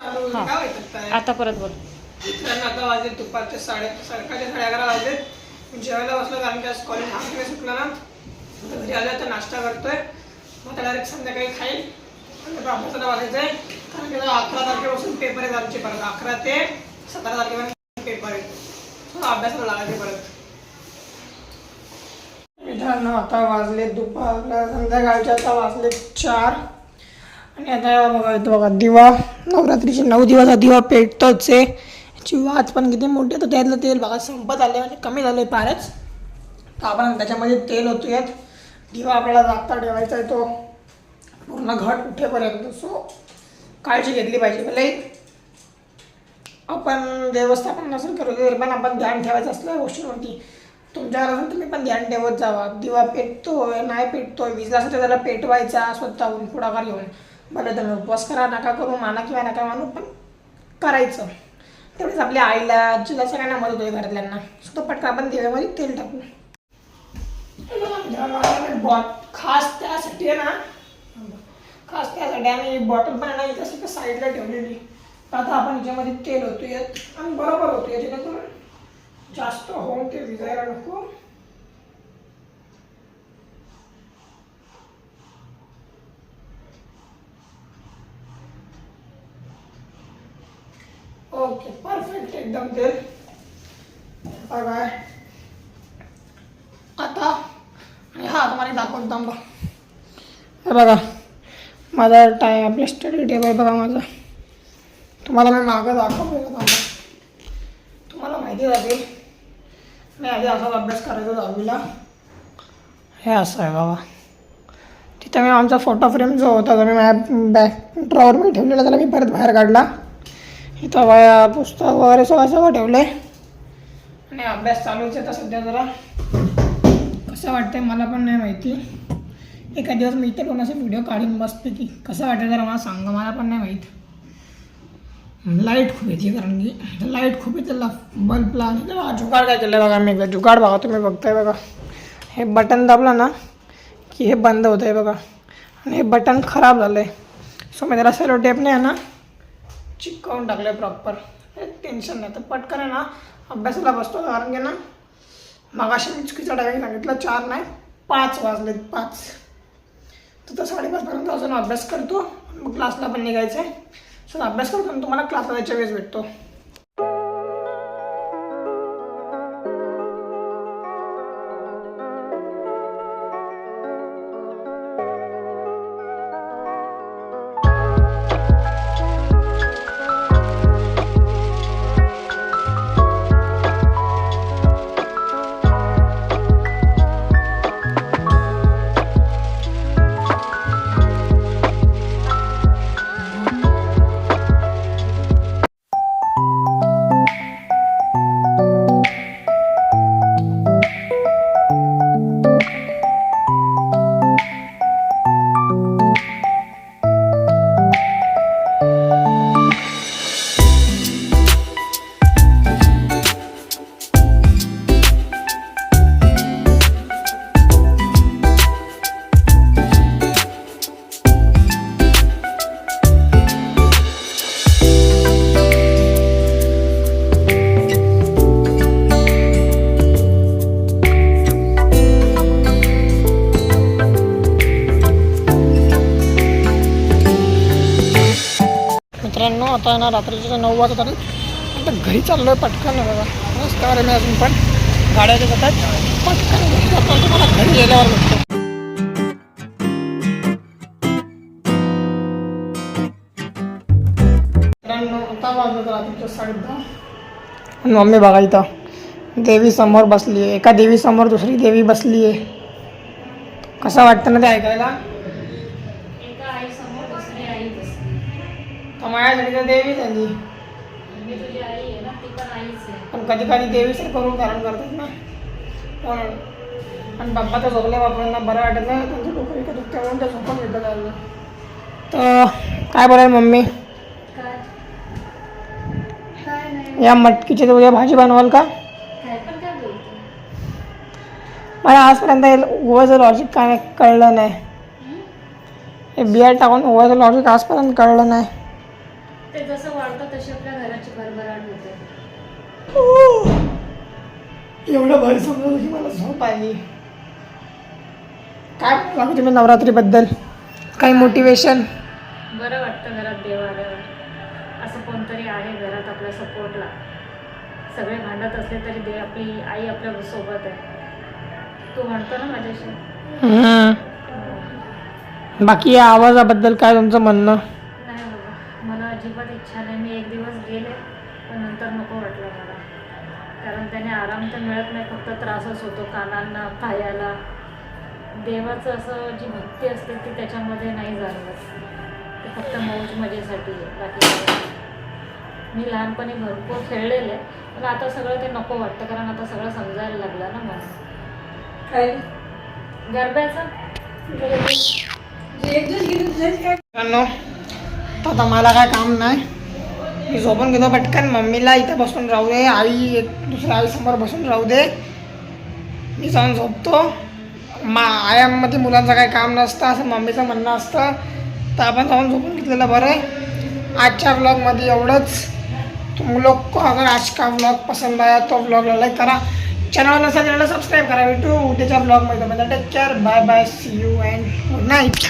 हा. आता? परत बोल. आता वाजले दुपारचे साडे सकाळचे साडे अकरा वाजले जेवायला बसलो कारण की आज कॉलेज हाफ सुटलं ना. आता घरी आलं तर नाश्ता करतोय. मग आता डायरेक्ट संध्याकाळी खाईल. अभ्यासाला वाजायचं आहे कारण की अकरा तारखेपासून पेपर आहेत आमचे परत. अकरा ते सतरा तारखेपर्यंत पेपर आहे So अभ्यासाला लागायचे परत. मित्रांनो आता वाजले दुपारला. संध्याकाळचे आता वाजले चार. आणि आता बघा इथं बघा दिवा. नवरात्रीचे नऊ दिवस दिवा पेटतोच आहे. याची वाच पण किती मोठी आहे. तर त्यातलं तेल बघा संपत आले म्हणजे कमी झालं आहे फारच. तर आपण त्याच्यामध्ये तेल होतो यात दिवा आपल्याला जागता ठेवायचा आहे तो. पूर्ण घट उठेपर्यंत सो काळजी घेतली पाहिजे. भले आपण व्यवस्थापन नसेल करू पण आपण ध्यान ठेवायचं असलं या गोष्टींवरती. तुमच्या घरातून तुम्ही पण ध्यान ठेवत जावा. दिवा पेटतोय नाही पेटतोय विजला असेल तर त्याला पेटवायचा स्वतःहून पुढाकार घेऊन. बरं तुम्ही उपवास करा नका करू माना किंवा नका मानू पण करायचं. तेवढेच आपल्या आईला आजीला सगळ्यांना मदत होईल घरातल्यांना. सुद्धा पटकन आपण दिव्यामध्ये तेल टाकू. खास त्यासाठी आहे ना खास त्यासाठी आम्ही बॉटल पण आहे ना साईडला ठेवलेली. आता आपण याच्यामध्ये तेल होतो यात आणि बरोबर होतो याच्यातून जास्त होऊन ते विजायला नको. ओके परफेक्ट एकदम तेल बघा आता आणि हा तुम्हाला दाखवतो थांबा. हे बघा माझा टाय आपलं स्टडी टेबल बघा माझा. तुम्हाला मी मागं दाखवलं थांबा तुम्हाला माहिती राहते मी आधी असाच अभ्यास करायचो दहावीला. हे असं आहे बाबा. तिथं मी आमचा फोटो फ्रेम जो होता तो मी माझ्या बॅक ड्रॉवरमध्ये ठेवलेला त्याला मी परत बाहेर काढला. इथं वया पुस्तक वगैरे सगळं सगळं ठेवलं आहे आणि अभ्यास चालूच आहे आता सध्या जरा. कसं वाटतंय मला पण नाही माहिती. एका दिवस मी इथे कोणाचा व्हिडिओ काढून बसते की कसं वाटतं जरा मला सांगा मला पण नाही माहीत. लाइट खूप येते कारण की लाइट खूप येते बल्बला आणि जुगाड काय केलं बघा मी. एकदा जुगाड बघा तुम्ही बघताय बघा. हे बटन दाबलं ना की हे बंद होतं आहे बघा. आणि हे बटन खराब झालं आहे सो मी त्याला सेलो नाही आहे ना चिकवून टाकलं आहे प्रॉपर टेन्शन नाही. तर पटकन आहे ना अभ्यासाला बसतो कारण की ना मागाशी मी चुकीचा टायमिंग सांगितलं चार नाही पाच वाजलेत पाच. तर साडेपाचपर्यंत अजून अभ्यास करतो मग क्लासला पण निघायचं आहे सो अभ्यास करतो आणि तुम्हाला क्लासला जायच्या वेळेस भेटतो. आता ना रात्रीचे नऊ वाजत आले आता घरी चाललो आहे पटकन बघा नमस्कार आहे मी अजून पण. गाड्या येत आहेत पटकन तुम्हाला घरी गेल्यावर भेटतो. मित्रांनो साडे दहा मम्मी बघा इथं. देवी समोर बसली आहे एका देवी समोर दुसरी देवी बसली आहे कसं वाटतं ना ते ऐकायला? तर माझ्यासाठी तर देवी झाली मी तुझी आई आहे ना ती पण आईच आहे. पण कधी कधी देवीचं करून धारण करतात ना. म्हणून आणि बाप्पा तर झोपल्या बापांना बरं वाटत नाही त्यांचं डोकं इकडे दुखतं म्हणून त्या झोपून घेतात त्यांना तर काय बोलाल मम्मी? काय? काय नाही. या मटकीची तर उद्या भाजी बनवाल का? काय पण काय बोलतो? मला आजपर्यंत ओव्हरचं लॉजिक काय कळलं नाही. हे? बिया टाकून ओव्हरचं लॉजिक आजपर्यंत कळलं नाही. ते जसं वाढतं तशी आपल्या घराची भरभराट होते. एवढं भारी समजलं की मला झोप आली. काय म्हणता तुम्ही नवरात्रीबद्दल? काही मोटिवेशन बरं वाटतं घरात देव आल्यावर. असं कोणतरी आहे घरात आपल्या सपोर्टला सगळे भांडत असले तरी दे आपली आई आपल्यासोबत आहे. तू म्हणतो ना माझ्याशी? बाकी या आवाजाबद्दल काय तुमचं म्हणणं? अजिबात इच्छा नाही. मी एक दिवस गेले पण नंतर नको वाटलं मला. कारण त्याने आराम तर मिळत नाही फक्त त्रासच होतो कानांना पायाला. देवाचं असं जी भक्ती असते ती त्याच्यामध्ये नाही जाणवत. ते फक्त मौज मजेसाठी आहे. बाकी. मी लहानपणी भरपूर खेळलेले आहे पण आता सगळं ते नको वाटतं कारण आता सगळं समजायला लागलं ना मला. गरब्याचं? तर आता मला काय काम नाही. मी झोपून घेतो पटकन. मम्मीला इथं बसून राहू दे. आई एक दुसऱ्या आईसमोर बसून राहू दे. मी जाऊन झोपतो. मा आयामध्ये मुलांचं काही काम नसतं असं मम्मीचं म्हणणं असतं. तर आपण जाऊन झोपून घेतलेलं बरं. आहे आजच्या ब्लॉगमध्ये एवढंच. तुम लोग को अगर आज का ब्लॉग पसंद आया तो व्लॉगला लाईक करा. चॅनल नसेल चॅनलला सबस्क्राईब करा. भेटू उद्याच्या ब्लॉगमध्ये म्हणजे take care bye bye see you and good night